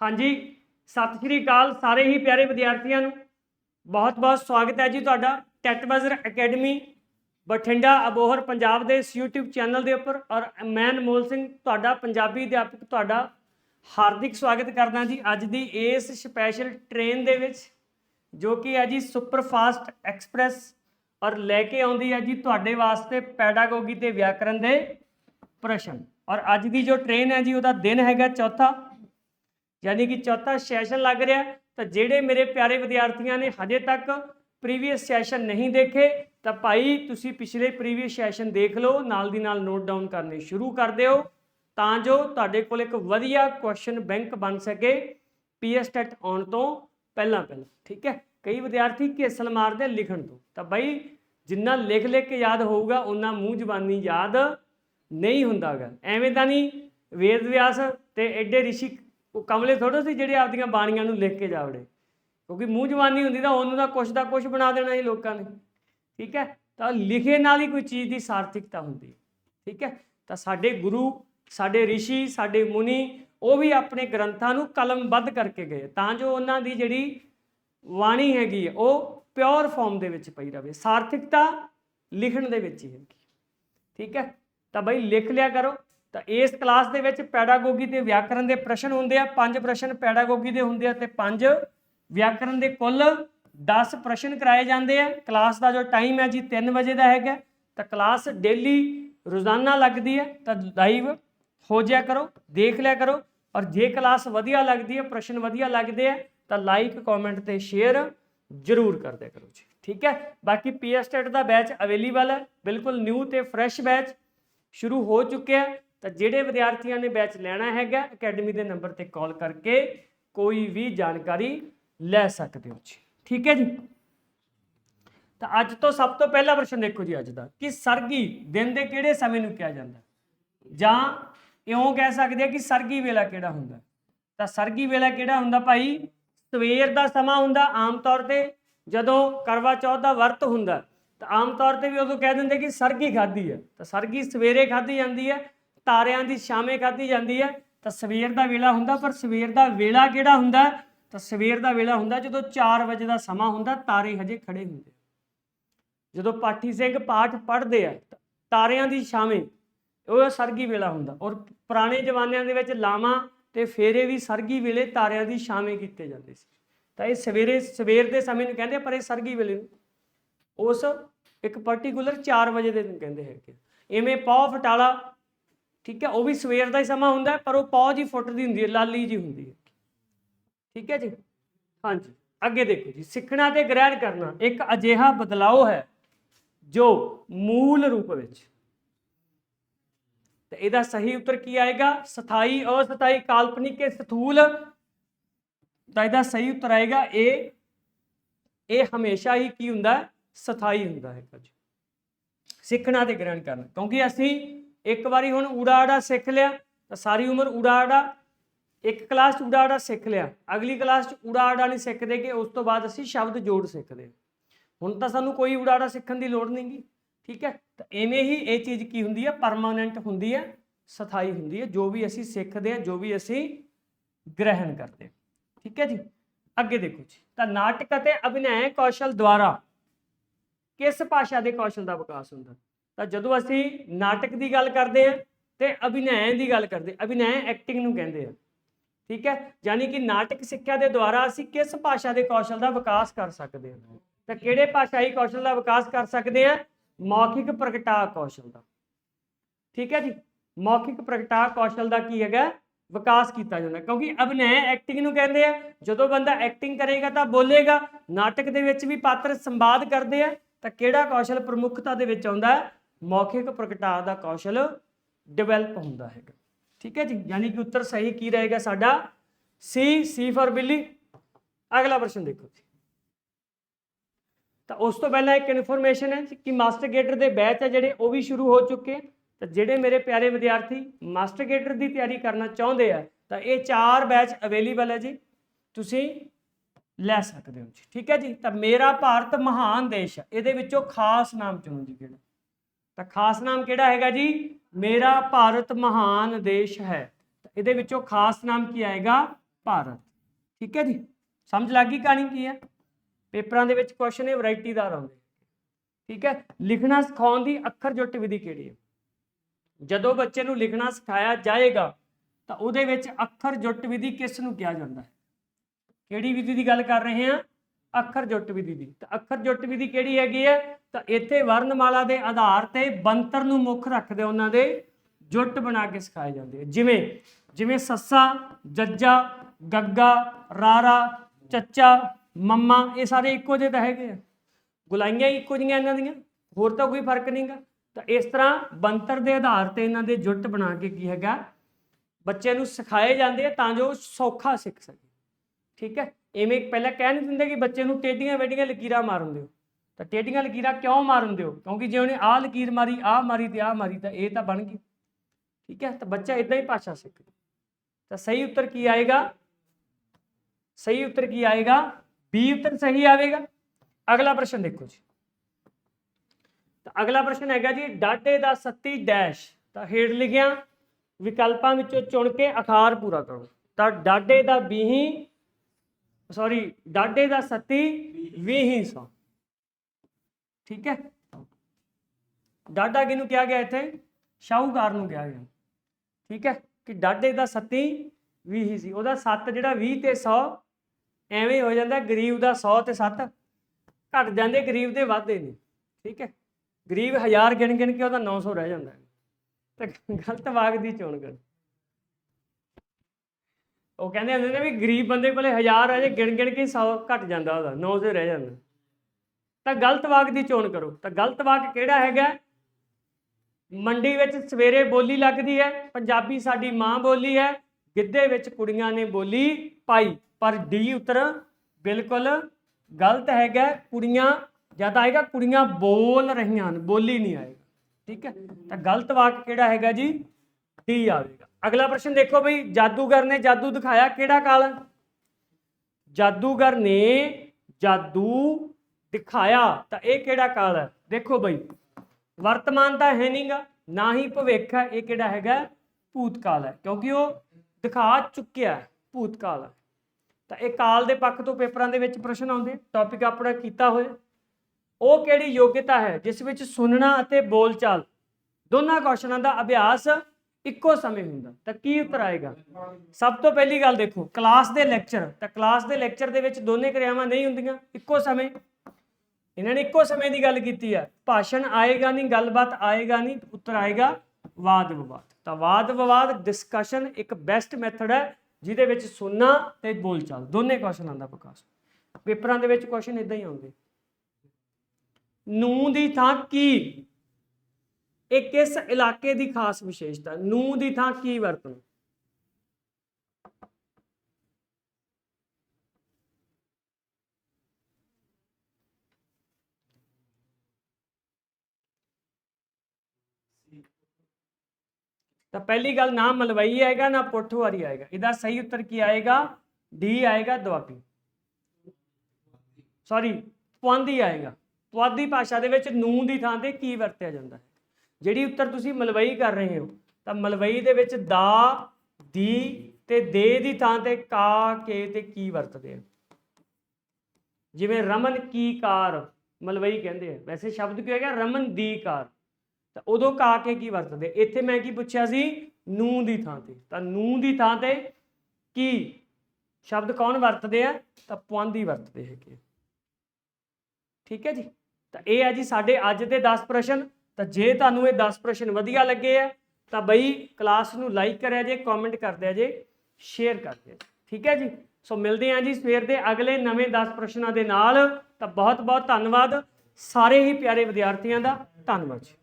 ਹਾਂਜੀ, ਸਤਿ ਸ਼੍ਰੀ ਅਕਾਲ ਸਾਰੇ ਹੀ ਪਿਆਰੇ ਵਿਦਿਆਰਥੀਆਂ ਨੂੰ। ਬਹੁਤ-ਬਹੁਤ ਸਵਾਗਤ ਹੈ ਜੀ ਤੁਹਾਡਾ TET buzzer academy Bathinda Abohar Punjab ਦੇ ਇਸ YouTube ਚੈਨਲ ਦੇ ਉੱਪਰ ਔਰ ਮੈਂ ਅਨਮੋਲ ਸਿੰਘ, ਤੁਹਾਡਾ ਪੰਜਾਬੀ ਅਧਿਆਪਕ, ਤੁਹਾਡਾ ਹਾਰਦਿਕ ਸਵਾਗਤ ਕਰਦਾ ਜੀ ਅੱਜ ਦੀ ਇਸ ਸਪੈਸ਼ਲ ਟ੍ਰੇਨ ਦੇ ਵਿੱਚ, ਜੋ ਕਿ ਹੈ ਜੀ ਸੁਪਰ ਫਾਸਟ ਐਕਸਪ੍ਰੈਸ ਔਰ ਲੈ ਕੇ ਆਉਂਦੀ ਹੈ ਜੀ ਤੁਹਾਡੇ ਵਾਸਤੇ ਪੈਡਾਗੋਗੀ ਤੇ ਵਿਆਕਰਣ ਦੇ ਪ੍ਰਸ਼ਨ। ਔਰ ਅੱਜ ਦੀ ਜੋ ਟ੍ਰੇਨ ਹੈ ਜੀ, ਉਹਦਾ ਦਿਨ ਹੈਗਾ ਚੌਥਾ। ਯਾਨੀ ਕਿ ਚੌਥਾ ਸੈਸ਼ਨ ਲੱਗ ਰਿਹਾ ਤਾਂ ਜਿਹੜੇ ਮੇਰੇ ਪਿਆਰੇ ਵਿਦਿਆਰਥੀਆਂ ਨੇ ਹਜੇ ਤੱਕ ਪ੍ਰੀਵੀਅਸ ਸੈਸ਼ਨ ਨਹੀਂ ਦੇਖੇ, ਤਾਂ ਭਾਈ ਤੁਸੀਂ ਪਿਛਲੇ ਪ੍ਰੀਵੀਅਸ ਸੈਸ਼ਨ ਦੇਖ ਲਓ, ਨਾਲ ਦੀ ਨਾਲ ਨੋਟ ਡਾਊਨ ਕਰਨੇ ਸ਼ੁਰੂ ਕਰ ਦਿਓ। ਤਾਂ ਜੋ ਤੁਹਾਡੇ ਕੋਲ ਇੱਕ ਵਧੀਆ ਕੁਐਸਚਨ ਬੈਂਕ ਬਣ ਸਕੇ ਪੀਐਸ ਟੈਟ ਆਉਣ ਤੋਂ ਪਹਿਲਾਂ ਪਹਿਲਾਂ, ਠੀਕ ਹੈ? ਕਈ ਵਿਦਿਆਰਥੀ ਘੇਸਲ ਮਾਰਦੇ ਲਿਖਣ ਤੋਂ। ਤਾਂ ਭਾਈ ਜਿੰਨਾ ਲਿਖ ਲਿਖ ਕੇ ਯਾਦ ਹੋਊਗਾ ਉਹਨਾਂ ਮੂੰਹ ਜ਼ਬਾਨੀ ਯਾਦ ਨਹੀਂ ਹੁੰਦਾਗਾ। ਐਵੇਂ ਤਾਂ ਨਹੀਂ ਵੇਦ ਵਿਆਸ ਤੇ ਐਡੇ ਰਿਸ਼ੀ ਉਹ ਕਮਲੇ ਥੋੜੋ ਸੀ ਜਿਹੜੇ ਆਪਦੀਆਂ ਬਾਣੀਆਂ ਨੂੰ ਲਿਖ ਕੇ ਜਾਵੜੇ। ਕਿਉਂਕਿ ਮੂੰਹ ਜਵਾਨੀ ਹੁੰਦੀ ਤਾਂ ਉਹਨੂੰ ਤਾਂ ਕੁਛ ਦਾ ਕੁਛ ਬਣਾ ਦੇਣਾ ਸੀ ਲੋਕਾਂ ਨੇ। ਠੀਕ ਹੈ? ਤਾਂ ਲਿਖੇ ਨਾਲ ਹੀ ਕੋਈ ਚੀਜ਼ ਦੀ ਸਾਰਥਿਕਤਾ ਹੁੰਦੀ ਠੀਕ ਹੈ? ਤਾਂ ਸਾਡੇ ਗੁਰੂ, ਸਾਡੇ ਰਿਸ਼ੀ, ਸਾਡੇ ਮੁਨੀ, ਉਹ ਵੀ ਆਪਣੇ ਗ੍ਰੰਥਾਂ ਨੂੰ ਕਲਮਬੱਧ ਕਰਕੇ ਗਏ। ਤਾਂ ਜੋ ਉਹਨਾਂ ਦੀ ਜਿਹੜੀ ਬਾਣੀ ਹੈਗੀ ਹੈ, ਉਹ ਪਿਓਰ ਫਾਰਮ ਦੇ ਵਿੱਚ ਪਈ ਰਵੇ। ਸਾਰਥਿਕਤਾ ਲਿਖਣ ਦੇ ਵਿੱਚ ਹੀ ਹੈਗੀ ਠੀਕ ਹੈ? ਤਾਂ ਬਈ ਲਿਖ ਲਿਆ ਕਰੋ। ਤਾਂ ਇਸ ਕਲਾਸ ਦੇ ਵਿੱਚ ਪੈਡਾਗੋਗੀ ਤੇ ਵਿਆਕਰਣ ਦੇ ਪ੍ਰਸ਼ਨ ਹੁੰਦੇ ਆ, ਪੰਜ ਪ੍ਰਸ਼ਨ ਪੈਡਾਗੋਗੀ ਦੇ ਹੁੰਦੇ ਆ ਤੇ ਪੰਜ ਵਿਆਕਰਣ ਦੇ ਕੁੱਲ 10 ਪ੍ਰਸ਼ਨ ਕਰਾਏ ਜਾਂਦੇ ਆ। ਕਲਾਸ ਦਾ ਜੋ ਟਾਈਮ ਹੈ ਜੀ 3 ਵਜੇ ਦਾ ਹੈਗਾ, ਤਾਂ ਕਲਾਸ ਡੇਲੀ ਰੋਜ਼ਾਨਾ ਲੱਗਦੀ ਹੈ, ਤਾਂ ਲਾਈਵ ਹੋ ਜਾਇਆ ਕਰੋ, ਦੇਖ ਲਿਆ ਕਰੋ। ਔਰ ਜੇ ਕਲਾਸ ਵਧੀਆ ਲੱਗਦੀ ਹੈ, ਪ੍ਰਸ਼ਨ ਵਧੀਆ ਲੱਗਦੇ ਆ, ਤਾਂ ਲਾਈਕ ਕਮੈਂਟ ਤੇ ਸ਼ੇਅਰ ਜ਼ਰੂਰ ਕਰ ਦਿਆ ਕਰੋ ਜੀ। ਠੀਕ ਹੈ? ਬਾਕੀ ਪੀਐਸ ਟੈਟ ਦਾ ਬੈਚ ਅਵੇਲੇਬਲ ਹੈ, ਬਿਲਕੁਲ ਨਿਊ ਤੇ ਫਰੈਸ਼ ਬੈਚ ਸ਼ੁਰੂ ਹੋ ਚੁੱਕਿਆ ਹੈ। ਤਾਂ ਜਿਹੜੇ ਵਿਦਿਆਰਥੀਆਂ ਨੇ ਬੈਚ ਲੈਣਾ ਹੈਗਾ ਅਕੈਡਮੀ ਦੇ ਨੰਬਰ ਤੇ ਕਾਲ ਕਰਕੇ ਕੋਈ ਵੀ ਜਾਣਕਾਰੀ ਲੈ ਸਕਦੇ ਹੋ ਜੀ। ਠੀਕ ਹੈ ਜੀ? ਤਾਂ ਅੱਜ ਤੋਂ ਸਭ ਤੋਂ ਪਹਿਲਾ ਪ੍ਰਸ਼ਨ ਦੇਖੋ ਜੀ ਅੱਜ ਦਾ, ਕਿ ਸਰਗੀ ਦਿਨ ਦੇ ਕਿਹੜੇ ਸਮੇਂ ਨੂੰ ਕਿਹਾ ਜਾਂਦਾ? ਜਾਂ ਇਉਂ ਕਹਿ ਸਕਦੇ ਆ ਕਿ ਸਰਗੀ ਵੇਲਾ ਕਿਹੜਾ ਹੁੰਦਾ? ਤਾਂ ਸਰਗੀ ਵੇਲਾ ਕਿਹੜਾ ਹੁੰਦਾ ਭਾਈ? ਸਵੇਰ ਦਾ ਸਮਾਂ ਹੁੰਦਾ ਆਮ ਤੌਰ ਤੇ, ਜਦੋਂ ਕਰਵਾ ਚੌਥ ਦਾ ਵਰਤ ਹੁੰਦਾ, ਤਾਂ ਆਮ ਤੌਰ ਤੇ ਵੀ ਉਦੋਂ ਕਹਿ ਦਿੰਦੇ ਕਿ ਸਰਗੀ ਖਾਦੀ ਹੈ। ਤਾਂ ਸਰਗੀ ਸਵੇਰੇ ਖਾਦੀ ਜਾਂਦੀ ਹੈ ਤਾਰਿਆਂ ਦੀ ਸ਼ਾਮੇ ਖਾਧੀ ਜਾਂਦੀ ਹੈ, ਤਾਂ ਸਵੇਰ ਦਾ ਵੇਲਾ ਹੁੰਦਾ, ਪਰ ਸਵੇਰ ਦਾ ਵੇਲਾ ਕਿਹੜਾ ਹੁੰਦਾ? ਤਾਂ ਸਵੇਰ ਦਾ ਵੇਲਾ ਹੁੰਦਾ ਜਦੋਂ 4 ਵਜੇ ਦਾ ਸਮਾਂ ਹੁੰਦਾ, ਤਾਰੇ ਹਜੇ ਖੜੇ ਹੁੰਦੇ ਜਦੋਂ ਪਾਠੀ ਸਿੰਘ ਪਾਠ ਪੜ੍ਹਦੇ ਆ ਤਾਰਿਆਂ ਦੀ ਛਾਵੇਂ, ਉਹ ਸਰਗੀ ਵੇਲਾ ਹੁੰਦਾ। ਔਰ ਪੁਰਾਣੇ ਜ਼ਮਾਨਿਆਂ ਦੇ ਵਿੱਚ ਲਾਵਾਂ ਤੇ ਫੇਰੇ ਵੀ ਸਰਗੀ ਵੇਲੇ ਤਾਰਿਆਂ ਦੀ ਛਾਵੇਂ ਕੀਤੇ ਜਾਂਦੇ ਸੀ। ਤਾਂ ਇਹ ਸਵੇਰੇ, ਸਵੇਰ ਦੇ ਸਮੇਂ ਨੂੰ ਕਹਿੰਦੇ ਪਰ ਇਹ ਸਰਗੀ ਵੇਲੇ ਨੂੰ। ਉਸ ਇੱਕ ਪਾਰਟਿਕੂਲਰ 4 ਵਜੇ ਦੇ ਨੂੰ ਕਹਿੰਦੇ ਹੈਗੇ ਇਵੇਂ ਪੌ ਫਟਾਲਾ ਠੀਕ ਹੈ, ਉਹ ਵੀ ਸਵੇਰ ਦਾ ਹੀ ਸਮਾਂ ਹੁੰਦਾ ਪਰ ਉਹ ਪੌ ਜੀ ਫੁੱਟਦੀ ਹੁੰਦੀ ਹੈ, ਲਾਲੀ ਜੀ ਹੁੰਦੀ ਹੈ। ਠੀਕ ਹੈ ਜੀ? ਹਾਂਜੀ, ਅੱਗੇ ਦੇਖੋ ਜੀ, ਸਿੱਖਣਾ ਤੇ ਗ੍ਰਹਿਣ ਕਰਨਾ ਇੱਕ ਅਜਿਹਾ ਬਦਲਾਅ ਹੈ ਜੋ ਮੂਲ ਰੂਪ ਵਿੱਚ। ਤੇ ਇਹਦਾ ਸਹੀ ਉੱਤਰ ਕੀ ਆਏਗਾ? ਸਥਾਈ, ਅਸਥਾਈ, ਕਾਲਪਨਿਕ ਤੇ ਸਥੂਲ। ਤਾਂ ਇਹਦਾ ਸਹੀ ਉੱਤਰ ਆਏਗਾ, ਇਹ ਇਹ ਹਮੇਸ਼ਾ ਹੀ ਕੀ ਹੁੰਦਾ ਹੈ? ਸਥਾਈ ਹੁੰਦਾ ਹੈ ਜੀ ਸਿੱਖਣਾ ਤੇ ਗ੍ਰਹਿਣ ਕਰਨਾ, ਕਿਉਂਕਿ ਅਸੀਂ ਇੱਕ ਵਾਰੀ ਹੁਣ ਊੜਾ ਆੜਾ ਸਿੱਖ ਲਿਆ, ਤਾਂ ਸਾਰੀ ਉਮਰ ਊੜਾ ਆੜਾ, ਇੱਕ ਕਲਾਸ 'ਚ ਊੜਾ ਆੜਾ ਸਿੱਖ ਲਿਆ, ਅਗਲੀ ਕਲਾਸ 'ਚ ਊੜਾ ਆੜਾ ਨਹੀਂ ਸਿੱਖਦੇ ਕਿ ਉਸ ਤੋਂ ਬਾਅਦ ਅਸੀਂ ਸ਼ਬਦ ਜੋੜ ਸਿੱਖਦੇ ਹੁਣ ਤਾਂ ਸਾਨੂੰ ਕੋਈ ਊੜਾ ਆੜਾ ਸਿੱਖਣ ਦੀ ਲੋੜ ਨਹੀਂਗੀ ਠੀਕ ਹੈ? ਤਾਂ ਐਵੇਂ ਹੀ ਇਹ ਚੀਜ਼ ਕੀ ਹੁੰਦੀ ਹੈ? ਪਰਮਾਨੈਂਟ ਹੁੰਦੀ ਹੈ, ਸਥਾਈ ਹੁੰਦੀ ਹੈ, ਜੋ ਵੀ ਅਸੀਂ ਸਿੱਖਦੇ ਹਾਂ, ਜੋ ਵੀ ਅਸੀਂ ਗ੍ਰਹਿਣ ਕਰਦੇ ਹਾਂ। ਠੀਕ ਹੈ ਜੀ? ਅੱਗੇ ਦੇਖੋ ਜੀ, ਤਾਂ ਨਾਟਕ ਅਤੇ ਅਭਿਨੈ ਕੌਸ਼ਲ ਦੁਆਰਾ ਕਿਸ ਭਾਸ਼ਾ ਦੇ ਕੌਸ਼ਲ ਦਾ ਵਿਕਾਸ ਹੁੰਦਾ? ਤਾਂ ਜਦੋਂ ਅਸੀਂ ਨਾਟਕ ਦੀ ਗੱਲ ਕਰਦੇ ਹਾਂ ਤੇ ਅਭਿਨੈ ਦੀ ਗੱਲ ਕਰਦੇ, ਅਭਿਨੈ ਐਕਟਿੰਗ ਨੂੰ ਕਹਿੰਦੇ ਆ। ਠੀਕ ਹੈ? ਯਾਨੀ ਕਿ ਨਾਟਕ ਸਿੱਖਿਆ ਦੇ ਦੁਆਰਾ ਅਸੀਂ ਕਿਸ ਭਾਸ਼ਾ ਦੇ ਕੌਸ਼ਲ ਦਾ ਵਿਕਾਸ ਕਰ ਸਕਦੇ ਹਾਂ? ਤਾਂ ਕਿਹੜੇ ਭਾਸ਼ਾਈ ਕੌਸ਼ਲ ਦਾ ਵਿਕਾਸ ਕਰ ਸਕਦੇ ਹਾਂ? ਮੌਖਿਕ ਪ੍ਰਗਟਾ ਕੌਸ਼ਲ ਦਾ। ਠੀਕ ਹੈ ਜੀ? ਮੌਖਿਕ ਪ੍ਰਗਟਾ ਕੌਸ਼ਲ ਦਾ ਕੀ ਹੈਗਾ? ਵਿਕਾਸ ਕੀਤਾ ਜਾਂਦਾ। ਕਿਉਂਕਿ ਅਭਿਨੈ ਐਕਟਿੰਗ ਨੂੰ ਕਹਿੰਦੇ ਆ। ਜਦੋਂ ਬੰਦਾ ਐਕਟਿੰਗ ਕਰੇਗਾ ਤਾਂ ਬੋਲੇਗਾ। ਨਾਟਕ ਦੇ ਵਿੱਚ ਵੀ ਪਾਤਰ ਸੰਵਾਦ ਕਰਦੇ ਆ। ਤਾਂ ਕਿਹੜਾ ਕੌਸ਼ਲ ਪ੍ਰਮੁੱਖਤਾ ਦੇ ਵਿੱਚ ਆਉਂਦਾ? ਹੈ ਮੌਖਿਕ ਪ੍ਰਗਟਾ ਦਾ ਕੌਸ਼ਲ ਡਿਵੈਲਪ ਹੁੰਦਾ ਹੈਗਾ। ਠੀਕ ਹੈ ਜੀ? ਯਾਨੀ ਕਿ ਉੱਤਰ ਸਹੀ ਕੀ ਰਹੇਗਾ ਸਾਡਾ? ਸੀ ਸੀ ਫॉर ਬਿੱਲੀ। ਅਗਲਾ ਪ੍ਰਸ਼ਨ ਦੇਖੋ ਜੀ। ਤਾਂ ਉਸ ਤੋਂ ਪਹਿਲਾਂ ਇੱਕ ਇਨਫੋਰਮੇਸ਼ਨ ਹੈ ਕਿ ਮਾਸਟਰ ਗੇਟਰ ਦੇ ਬੈਚ ਹੈ ਜਿਹੜੇ, ਉਹ ਵੀ ਸ਼ੁਰੂ ਹੋ ਚੁੱਕੇ ਹੈ। ਤਾਂ ਜਿਹੜੇ ਮੇਰੇ ਪਿਆਰੇ ਵਿਦਿਆਰਥੀ ਮਾਸਟਰ ਗੇਟਰ ਦੀ ਤਿਆਰੀ ਕਰਨਾ ਚਾਹੁੰਦੇ ਆ, ਤਾਂ ਇਹ ਚਾਰ ਬੈਚ ਅਵੇਲੇਬਲ ਹੈ ਜੀ। ਤੁਸੀਂ ਲੈ ਸਕਦੇ ਹੋ ਜੀ। ਠੀਕ ਹੈ ਜੀ? ਤਾਂ ਮੇਰਾ ਭਾਰਤ ਮਹਾਨ ਦੇਸ਼ ਹੈ ਇਹਦੇ ਵਿੱਚੋਂ ਖਾਸ ਨਾਮ ਚੁਣੋ ਜੀ ਕਿਹੜਾ? ਤਾਂ ਖਾਸ ਨਾਮ ਕਿਹੜਾ ਹੈਗਾ ਜੀ? ਮੇਰਾ ਭਾਰਤ ਮਹਾਨ ਦੇਸ਼ ਹੈ। ਇਹਦੇ ਵਿੱਚੋਂ ਖਾਸ ਨਾਮ ਕੀ ਆਏਗਾ? ਭਾਰਤ। ਠੀਕ ਹੈ ਜੀ? ਸਮਝ ਲੱਗ ਗਈ ਕਹਾਣੀ ਕੀ ਹੈ? ਪੇਪਰਾਂ ਦੇ ਵਿੱਚ ਕੁਐਸਚਨ ਇਹ ਵੈਰਾਈਟੀਦਾਰ ਆਉਂਦੇ ਠੀਕ ਹੈ? ਲਿਖਣਾ ਸਿਖਾਉਣ ਦੀ ਅੱਖਰ ਜੁੱਟ ਵਿਧੀ ਕਿਹੜੀ ਹੈ? ਜਦੋਂ ਬੱਚੇ ਨੂੰ ਲਿਖਣਾ ਸਿਖਾਇਆ ਜਾਏਗਾ, ਤਾਂ ਉਹਦੇ ਵਿੱਚ ਅੱਖਰ ਜੁੱਟ ਵਿਧੀ ਕਿਸ ਨੂੰ ਕਿਹਾ ਜਾਂਦਾ ਹੈ? ਕਿਹੜੀ ਵਿਧੀ ਦੀ ਗੱਲ ਕਰ ਰਹੇ ਹਾਂ? ਅੱਖਰ ਜੁੱਟ ਵਿਧੀ ਦੀ। ਤਾਂ ਅੱਖਰ ਜੁੱਟ ਵਿਧੀ ਕਿਹੜੀ ਹੈਗੀ ਹੈ? ਤਾਂ ਇੱਥੇ ਵਰਣਮਾਲਾ ਦੇ ਆਧਾਰ ਤੇ ਬੰਤਰ ਨੂੰ ਮੁੱਖ ਰੱਖਦੇ ਉਹਨਾਂ ਦੇ ਜੁੱਟ ਬਣਾ ਕੇ ਸਿਖਾਏ ਜਾਂਦੇ ਆ। ਜਿਵੇਂ ਜਿਵੇਂ ਸੱਸਾ, ਜੱਜਾ, ਗੱਗਾ, ਰਾਰਾ, ਚੱਚਾ, ਮੰਮਾ, ਇਹ ਸਾਰੇ ਇੱਕੋ ਜਿਹੇ ਤਾਂ ਹੈਗੇ ਆ। ਗੁਲਾਈਆਂ ਇੱਕੋ ਜਿਹੀਆਂ ਇਹਨਾਂ ਦੀਆਂ, ਹੋਰ ਤਾਂ ਕੋਈ ਫ਼ਰਕ ਨਹੀਂਗਾ। ਤਾਂ ਇਸ ਤਰ੍ਹਾਂ ਬੰਤਰ ਦੇ ਆਧਾਰ ਤੇ ਇਹਨਾਂ ਦੇ ਜੁੱਟ ਬਣਾ ਕੇ ਕੀ ਹੈਗਾ? ਬੱਚੇ ਨੂੰ ਸਿਖਾਏ ਜਾਂਦੇ ਆ ਤਾਂ ਜੋ ਸੌਖਾ ਸਿੱਖ ਸਕੇ। ਠੀਕ ਹੈ? ਐਵੇਂ ਪਹਿਲਾਂ ਕਹਿ ਨਹੀਂ ਦਿੰਦੇ ਕਿ ਬੱਚੇ ਨੂੰ ਟੇਡੀਆਂ ਵੇਡੀਆਂ ਲਕੀਰਾਂ ਮਾਰਨ ਦਿਓ। ਤਾਂ ਟੇਡੀਆਂ ਲਕੀਰਾਂ ਕਿਉਂ ਮਾਰਨ ਦਿਓ? ਕਿਉਂਕਿ ਜੇ ਉਹਨੇ ਆਹ ਲਕੀਰ ਮਾਰੀ, ਆਹ ਮਾਰੀ ਤੇ ਆਹ ਮਾਰੀ ਤਾਂ ਇਹ ਤਾਂ ਬਣ ਗਈ। ਠੀਕ ਹੈ? ਤਾਂ ਬੱਚਾ ਇਦਾਂ ਹੀ ਭਾਸ਼ਾ ਸਿੱਖਦਾ ਤਾਂ ਸਹੀ ਉੱਤਰ ਕੀ ਆਏਗਾ? ਸਹੀ ਉੱਤਰ ਕੀ ਆਏਗਾ? ਬੀ ਉੱਤਰ ਸਹੀ ਆਵੇਗਾ। ਅਗਲਾ ਪ੍ਰਸ਼ਨ ਦੇਖੋ ਜੀ। ਤਾਂ ਅਗਲਾ ਪ੍ਰਸ਼ਨ ਹੈਗਾ ਜੀ ਡਾਟੇ ਦਾ ਸੱਤੀ ਡੈਸ਼। ਤਾਂ ਹੇਠ ਲਿਖਿਆ, ਵਿਕਲਪਾਂ ਵਿੱਚੋਂ ਚੁਣ ਕੇ ਆਕਾਰ ਪੂਰਾ ਕਰੋ। ਤਾਂ ਡਾਡੇ ਦਾ ਵੀਹੀ ਸੌਰੀ ਡਾਡੇ ਦਾ ਸੱਤੀ, ਵੀਹੀ ਸੌ। ਠੀਕ ਹੈ? ਡਾਡਾ ਕਿਹਨੂੰ ਕਿਹਾ ਗਿਆ ਇੱਥੇ? ਸ਼ਾਹੂਕਾਰ ਨੂੰ ਕਿਹਾ ਗਿਆ। ਠੀਕ ਹੈ? ਕਿ ਡਾਡੇ ਦਾ ਸੱਤੀ 20 ਹੀ ਸੀ। ਉਹਦਾ 7 ਜਿਹੜਾ 20 ਤੇ 100 ਐਵੇਂ ਹੋ ਜਾਂਦਾ ਗਰੀਬ ਦਾ 100 ਤੇ 7 ਘਟ ਜਾਂਦੇ, ਗਰੀਬ ਦੇ ਵਾਧੇ ਨੇ। ਠੀਕ ਹੈ? ਗਰੀਬ ਹਜ਼ਾਰ ਗਿਣ ਗਿਣ ਕੇ ਉਹਦਾ 900 ਰਹਿ ਜਾਂਦਾ ਹੈ। ਗਲਤ ਵਾਕ ਦੀ ਚੋਣ ਕਰ ਉਹ ਕਹਿੰਦੇ ਹੁੰਦੇ ਨੇ ਵੀ ਗਰੀਬ ਬੰਦੇ ਕੋਲੇ ਹਜ਼ਾਰ ਹੈ ਜੇ ਗਿਣ ਗਿਣ ਕੇ 100 ਘਟ ਜਾਂਦਾ ਉਹਦਾ 900 ਰਹਿ ਜਾਂਦਾ। ਤਾਂ ਗਲਤ ਵਾਕ ਦੀ ਚੋਣ ਕਰੋ। ਤਾਂ ਗਲਤ ਵਾਕ ਕਿਹੜਾ ਹੈਗਾ? ਮੰਡੀ ਵਿੱਚ ਸਵੇਰੇ ਬੋਲੀ ਲੱਗਦੀ ਹੈ, ਪੰਜਾਬੀ ਸਾਡੀ ਮਾਂ ਬੋਲੀ ਹੈ, ਗਿੱਧੇ ਵਿੱਚ ਕੁੜੀਆਂ ਨੇ ਬੋਲੀ ਪਾਈ। ਪਰ ਡੀ ਉੱਤਰ ਬਿਲਕੁਲ ਗਲਤ ਹੈਗਾ। ਕੁੜੀਆਂ, ਜਦ ਆਏਗਾ ਕੁੜੀਆਂ ਬੋਲ ਰਹੀਆਂ ਹਨ, ਬੋਲੀ ਨਹੀਂ ਆਏਗਾ। ਠੀਕ ਹੈ? ਤਾਂ ਗਲਤ ਵਾਕ ਕਿਹੜਾ ਹੈਗਾ ਜੀ? ਡੀ ਆਵੇਗਾ। ਅਗਲਾ ਪ੍ਰਸ਼ਨ ਦੇਖੋ ਬਈ, ਜਾਦੂਗਰ ਨੇ ਜਾਦੂ ਦਿਖਾਇਆ ਕਿਹੜਾ ਕਾਲ? ਜਾਦੂਗਰ ਨੇ ਜਾਦੂ ਦਿਖਾਇਆ। ਤਾਂ ਇਹ ਕਿਹੜਾ ਕਾਲ ਹੈ? ਦੇਖੋ ਬਈ, ਵਰਤਮਾਨ ਤਾਂ ਹੈ ਨਹੀਂਗਾ ਨਾ ਹੀ ਭਵਿੱਖ ਹੈ, ਇਹ ਕਿਹੜਾ ਹੈਗਾ? ਭੂਤਕਾਲ ਹੈ, ਕਿਉਂਕਿ ਉਹ ਦਿਖਾ ਚੁੱਕਿਆ ਹੈ, ਭੂਤਕਾਲ ਹੈ। ਤਾਂ ਇਹ ਕਾਲ ਦੇ ਪੱਖ ਤੋਂ ਪੇਪਰਾਂ ਦੇ ਵਿੱਚ ਪ੍ਰਸ਼ਨ ਆਉਂਦੇ ਟੌਪਿਕ ਆਪਣਾ ਕੀਤਾ ਹੋਇਆ। ਉਹ ਕਿਹੜੀ ਯੋਗਤਾ ਹੈ, ਜਿਸ ਵਿੱਚ ਸੁਣਨਾ ਅਤੇ ਬੋਲਚਾਲ, ਦੋਨਾਂ ਕੌਸ਼ਲਾਂ ਦਾ ਅਭਿਆਸ ਇੱਕੋ ਸਮੇਂ ਹੁੰਦਾ, ਤਾਂ ਕੀ ਉੱਤਰ ਆਏਗਾ? ਸਭ ਤੋਂ ਪਹਿਲੀ ਗੱਲ ਦੇਖੋ ਕਲਾਸ ਦੇ ਲੈਕਚਰ ਤਾਂ ਕਲਾਸ ਦੇ ਲੈਕਚਰ ਦੇ ਵਿੱਚ ਦੋਨੇ ਕਿਰਿਆਵਾਂ ਨਹੀਂ ਹੁੰਦੀਆਂ, ਇੱਕੋ ਸਮੇਂ। ਇਹਨਾਂ ਨੇ ਇੱਕੋ ਸਮੇਂ ਦੀ ਗੱਲ ਕੀਤੀ ਆ, ਭਾਸ਼ਣ ਆਏਗਾ ਨਹੀਂ, ਗੱਲਬਾਤ ਆਏਗਾ ਨਹੀਂ, ਉੱਤਰ ਆਏਗਾ ਵਾਦ ਵਿਵਾਦ। ਤਾਂ ਵਾਦ ਵਿਵਾਦ ਡਿਸਕਸ਼ਨ ਇੱਕ ਬੈਸਟ ਮੈਥਡ ਹੈ, ਜਿਹਦੇ ਵਿੱਚ ਸੁਣਨਾ ਤੇ ਬੋਲਚਾਲ, ਦੋਨੇ ਕੁਐਸਚਨਾਂ ਦਾ ਪ੍ਰਕਾਸ਼ ਪੇਪਰਾਂ ਦੇ ਵਿੱਚ ਕੁਐਸਚਨ ਇਦਾਂ ਹੀ ਆਉਂਦੇ। ਨੂੰ ਦੀ ਥਾਂ ਕੀ? ਇਹ ਕਿਸ ਇਲਾਕੇ ਦੀ ਖਾਸ ਵਿਸ਼ੇਸ਼ਤਾ? ਨੂੰ ਦੀ ਥਾਂ ਕੀ ਵਰਤਣਾ? ਤਾਂ ਪਹਿਲੀ ਗੱਲ ਨਾ ਮਲਵਈ ਆਏਗਾ, ਨਾ ਪੋਠੋਵਾਰੀ ਆਏਗਾ। ਇਹਦਾ ਸਹੀ ਉੱਤਰ ਕੀ ਆਏਗਾ? ਡੀ ਆਏਗਾ, ਦੁਆਬੀ। ਸੌਰੀ ਪੁਆਧੀ ਆਏਗਾ। ਪੁਆਧੀ ਭਾਸ਼ਾ ਦੇ ਵਿੱਚ ਨੂੰ ਦੀ ਥਾਂ ਤੇ ਕੀ ਵਰਤਿਆ ਜਾਂਦਾ ਹੈ? ਜਿਹੜੀ ਉੱਤਰ ਤੁਸੀਂ ਮਲਵਈ ਕਰ ਰਹੇ ਹੋ, ਤਾਂ ਮਲਵਈ ਦੇ ਵਿੱਚ ਦਾ, ਦੀ ਤੇ ਦੇ ਦੀ ਥਾਂ ਤੇ ਕਾ, ਕੇ ਤੇ ਕੀ ਵਰਤਦੇ ਆ। ਜਿਵੇਂ ਰਮਨ ਕੀ ਕਾਰ, ਮਲਵਈ ਕਹਿੰਦੇ ਆ। ਵੈਸੇ ਸ਼ਬਦ ਕੀ ਹੈਗਾ ਰਮਨ ਦੀ ਕਾਰ। ਤਾਂ ਉਦੋਂ ਕਾ, ਕੇ ਕੀ ਵਰਤਦੇ? ਇੱਥੇ ਮੈਂ ਕੀ ਪੁੱਛਿਆ ਸੀ? ਨੂੰ ਦੀ ਥਾਂ ਤੇ। ਤਾਂ ਨੂੰ ਦੀ ਥਾਂ ਤੇ ਕੀ? ਸ਼ਬਦ ਕੌਣ ਵਰਤਦੇ ਆ? ਤਾਂ ਪੁਆਂਦੀ ਵਰਤਦੇ ਹੈਗੇ ਠੀਕ ਹੈ ਜੀ? ਤਾਂ ਇਹ ਹੈ ਜੀ ਸਾਡੇ ਅੱਜ ਦੇ 10 ਪ੍ਰਸ਼ਨ। ਤਾਂ ਜੇ ਤੁਹਾਨੂੰ ਇਹ 10 ਪ੍ਰਸ਼ਨ ਵਧੀਆ ਲੱਗੇ ਆ, ਤਾਂ ਬਈ ਕਲਾਸ ਨੂੰ ਲਾਈਕ ਕਰਿਆ ਜੇ ਕਮੈਂਟ ਕਰ ਦਿਆ ਜੇ ਸ਼ੇਅਰ ਕਰ ਦਿਆ ਠੀਕ ਹੈ ਜੀ? ਸੋ ਮਿਲਦੇ ਹਾਂ ਜੀ ਸਵੇਰ ਦੇ ਅਗਲੇ ਨਵੇਂ 10 ਪ੍ਰਸ਼ਨਾਂ ਦੇ ਨਾਲ। ਤਾਂ ਬਹੁਤ ਬਹੁਤ ਧੰਨਵਾਦ। ਸਾਰੇ ਹੀ ਪਿਆਰੇ ਵਿਦਿਆਰਥੀਆਂ ਦਾ ਧੰਨਵਾਦ ਜੀ।